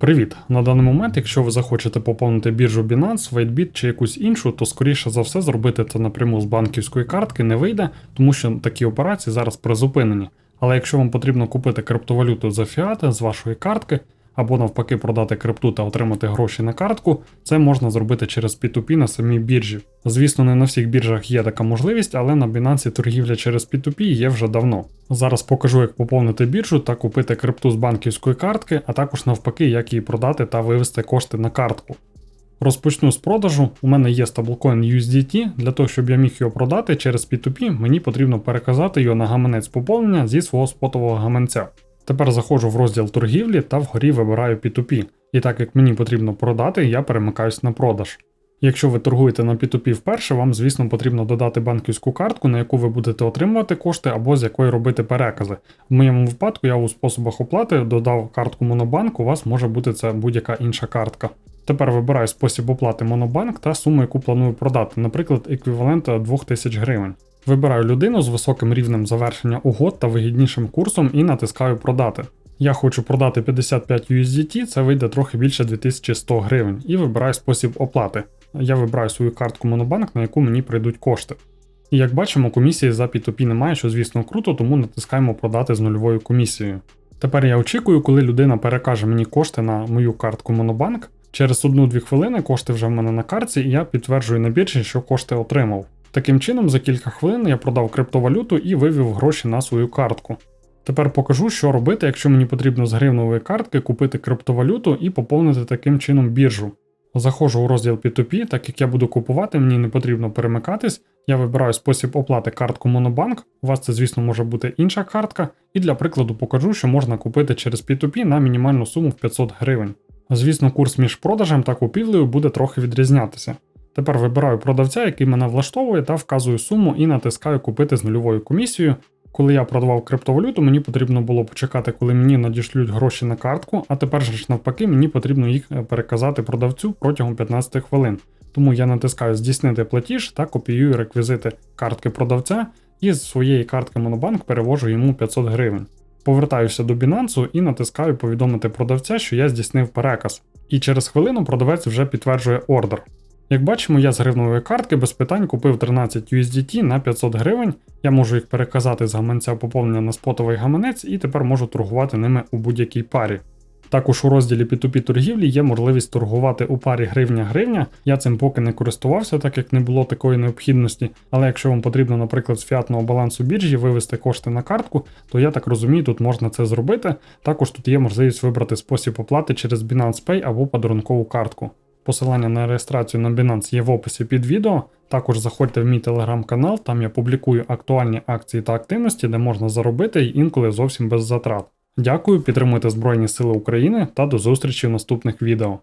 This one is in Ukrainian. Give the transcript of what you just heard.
Привіт! На даний момент, якщо ви захочете поповнити біржу Binance, WhiteBit чи якусь іншу, то скоріше за все зробити це напряму з банківської картки не вийде, тому що такі операції зараз призупинені. Але якщо вам потрібно купити криптовалюту за фіати з вашої картки, або навпаки продати крипту та отримати гроші на картку, це можна зробити через P2P на самій біржі. Звісно, не на всіх біржах є така можливість, але на Binance торгівля через P2P є вже давно. Зараз покажу, як поповнити біржу та купити крипту з банківської картки, а також навпаки, як її продати та вивести кошти на картку. Розпочну з продажу. У мене є стаблкоін USDT. Для того, щоб я міг його продати через P2P, мені потрібно переказати його на гаманець поповнення зі свого спотового гаманця. Тепер заходжу в розділ торгівлі та вгорі вибираю P2P. І так як мені потрібно продати, я перемикаюсь на продаж. Якщо ви торгуєте на P2P вперше, вам, звісно, потрібно додати банківську картку, на яку ви будете отримувати кошти або з якої робити перекази. В моєму випадку я у способах оплати додав картку Монобанк, у вас може бути це будь-яка інша картка. Тепер вибираю спосіб оплати Монобанк та суму, яку планую продати, наприклад, еквівалент 2000 гривень. Вибираю людину з високим рівнем завершення угод та вигіднішим курсом і натискаю продати. Я хочу продати 55 USDT, це вийде трохи більше 2100 гривень, і вибираю спосіб оплати. Я вибираю свою картку Монобанк, на яку мені прийдуть кошти. І як бачимо, комісії за P2P немає, що звісно круто, тому натискаємо продати з нульовою комісією. Тепер я очікую, коли людина перекаже мені кошти на мою картку Монобанк. Через 1-2 хвилини кошти вже в мене на картці, і я підтверджую на біржі, що кошти отримав. Таким чином, за кілька хвилин я продав криптовалюту і вивів гроші на свою картку. Тепер покажу, що робити, якщо мені потрібно з гривневої картки купити криптовалюту і поповнити таким чином біржу. Заходжу у розділ P2P, так як я буду купувати, мені не потрібно перемикатись. Я вибираю спосіб оплати картку Монобанк. У вас це, звісно, може бути інша картка, і для прикладу покажу, що можна купити через P2P на мінімальну суму в 500 гривень. Звісно, курс між продажем та купівлею буде трохи відрізнятися. Тепер вибираю продавця, який мене влаштовує, та вказую суму і натискаю купити з нульовою комісією. Коли я продавав криптовалюту, мені потрібно було почекати, коли мені надішлють гроші на картку, а тепер ж навпаки, мені потрібно їх е, переказати продавцю протягом 15 хвилин. Тому я натискаю здійснити платіж та копіюю реквізити картки продавця і з своєї картки Monobank перевожу йому 500 гривень. Повертаюся до Binance і натискаю повідомити продавця, що я здійснив переказ. І через хвилину продавець вже підтверджує ордер. Як бачимо, я з гривневої картки без питань купив 13 USDT на 500 гривень. Я можу їх переказати з гаманця поповнення на спотовий гаманець і тепер можу торгувати ними у будь-якій парі. Також у розділі P2P торгівлі є можливість торгувати у парі гривня-гривня. Я цим поки не користувався, так як не було такої необхідності. Але якщо вам потрібно, наприклад, з фіатного балансу біржі вивести кошти на картку, то я так розумію, тут можна це зробити. Також тут є можливість вибрати спосіб оплати через Binance Pay або подарункову картку. Посилання на реєстрацію на Binance є в описі під відео. Також заходьте в мій телеграм-канал, там я публікую актуальні акції та активності, де можна заробити інколи зовсім без затрат. Дякую, підтримуйте Збройні Сили України та до зустрічі в наступних відео.